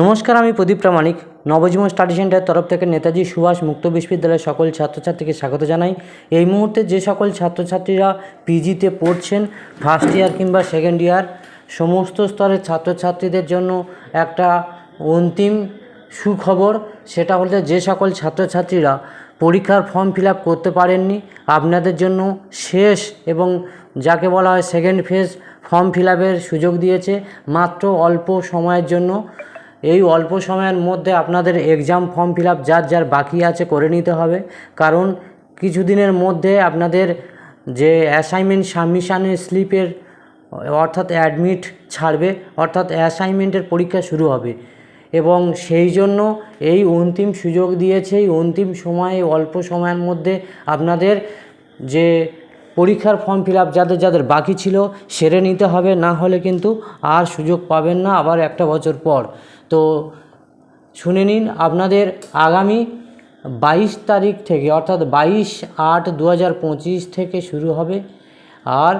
নমস্কার, আমি প্রদীপ প্রামাণিক। নবজীবন স্টাডি সেন্টারের তরফ থেকে নেতাজি সুভাষ মুক্ত বিশ্ববিদ্যালয়ের সকল ছাত্রছাত্রীকে স্বাগত জানাই। এই মুহূর্তে যে সকল ছাত্রছাত্রীরা পিজিতে পড়ছেন ফার্স্ট ইয়ার কিংবা সেকেন্ড ইয়ার সমস্ত স্তরের ছাত্রছাত্রীদের জন্য একটা অন্তিম সুখবর, সেটা হলো যে সকল ছাত্রছাত্রীরা পরীক্ষার ফর্ম ফিল করতে পারেননি, আপনাদের জন্য শেষ এবং যাকে বলা হয় সেকেন্ড ফেজ ফর্ম ফিল সুযোগ দিয়েছে, মাত্র অল্প সময়ের জন্য। এই অল্প সময়ের মধ্যে আপনাদের এক্সাম ফর্ম ফিল আপ যার যার বাকি আছে করে নিতে হবে। কারণ কিছুদিনের মধ্যে আপনাদের যে অ্যাসাইনমেন্ট সাবমিশানের স্লিপের অর্থাৎ অ্যাডমিট ছাড়বে, অর্থাৎ অ্যাসাইনমেন্টের পরীক্ষা শুরু হবে। এবং সেই জন্য এই অন্তিম সুযোগ দিয়েছে, এই অন্তিম সময়ে, অল্প সময়ের মধ্যে আপনাদের যে পরীক্ষার ফর্ম ফিল আপ যাদের যাদের বাকি ছিল সেরে নিতে হবে। না হলে কিন্তু আর সুযোগ পাবেন না আবার একটা বছর পর। তো শুনে নিন, আপনাদের আগামী বাইশ তারিখ থেকে, অর্থাৎ বাইশ আট দু থেকে শুরু হবে, আর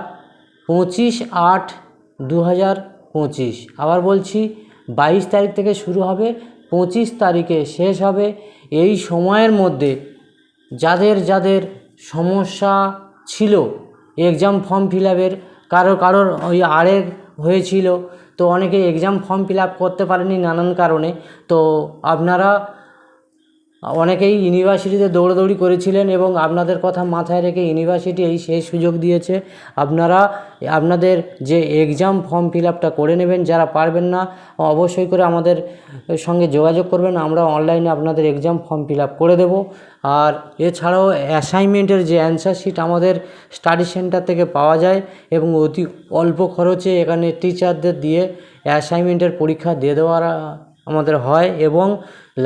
পঁচিশ আট দু আবার বলছি, বাইশ তারিখ থেকে শুরু হবে, পঁচিশ তারিখে শেষ হবে। এই সময়ের মধ্যে যাদের যাদের সমস্যা ছিল এক্সাম ফর্ম ফিল আপের কারও, কারোর ওই আরেক হয়েছিল তো অনেকে এক্সাম ফর্ম ফিল আপ করতে পারেনি নানান কারণে। তো আপনারা অনেকেই ইউনিভার্সিটিতে দৌড়াদৌড়ি করেছিলেন এবং আপনাদের কথা মাথায় রেখে ইউনিভার্সিটি এই সেই সুযোগ দিয়েছে। আপনারা, আপনাদের যে এক্সাম ফর্ম ফিল আপটা করে নেবেন, যারা পারবেন না, অবশ্যই করে আমাদের সঙ্গে যোগাযোগ করবেন। আমরা অনলাইনে আপনাদের এক্সাম ফর্ম ফিল আপ করে দেবো। আর এছাড়াও অ্যাসাইনমেন্টের যে অ্যান্সার শিট আমাদের স্টাডি সেন্টার থেকে পাওয়া যায় এবং অতি অল্প খরচে এখানে টিচারদের দিয়ে অ্যাসাইনমেন্টের পরীক্ষা দিয়ে দেওয়ার আমাদের হয় এবং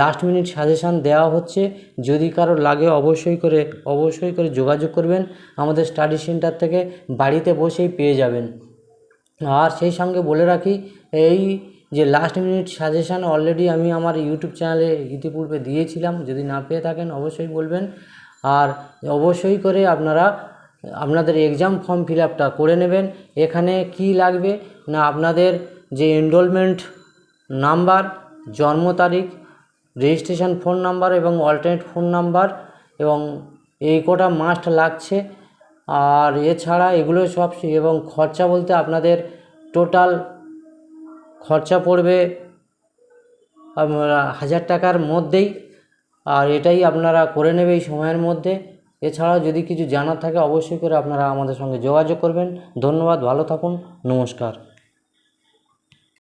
লাস্ট মিনিট সাজেশান দেওয়া হচ্ছে, যদি কারও লাগে অবশ্যই করে অবশ্যই করে যোগাযোগ করবেন, আমাদের স্টাডি সেন্টার থেকে বাড়িতে বসেই পেয়ে যাবেন। আর সেই সঙ্গে বলে রাখি, এই যে লাস্ট মিনিট সাজেশান অলরেডি আমি আমার ইউটিউব চ্যানেলে ইতিপূর্বে দিয়েছিলাম, যদি না পেয়ে থাকেন অবশ্যই বলবেন। আর অবশ্যই করে আপনারা, আপনাদের এক্সাম ফর্ম ফিল আপটা করে নেবেন, এখানে কি লাগবে না আপনাদের যে এনরোলমেন্ট নাম্বার জন্ম তারিখ রেজিস্ট্রেশন ফোন নাম্বার এবং অল্টারনেট ফোন নাম্বার এবং এই কটা মাস্ট লাগছে। আর এছাড়া এগুলো সব এবং খরচা বলতে আপনাদের টোটাল খরচা পড়বে হাজার টাকার মধ্যেই। আর এটাই আপনারা করে নেবে এই সময়ের মধ্যে। এছাড়াও যদি কিছু জানার থাকে অবশ্যই করে আপনারা আমাদের সঙ্গে যোগাযোগ করবেন। ধন্যবাদ, ভালো থাকুন, নমস্কার।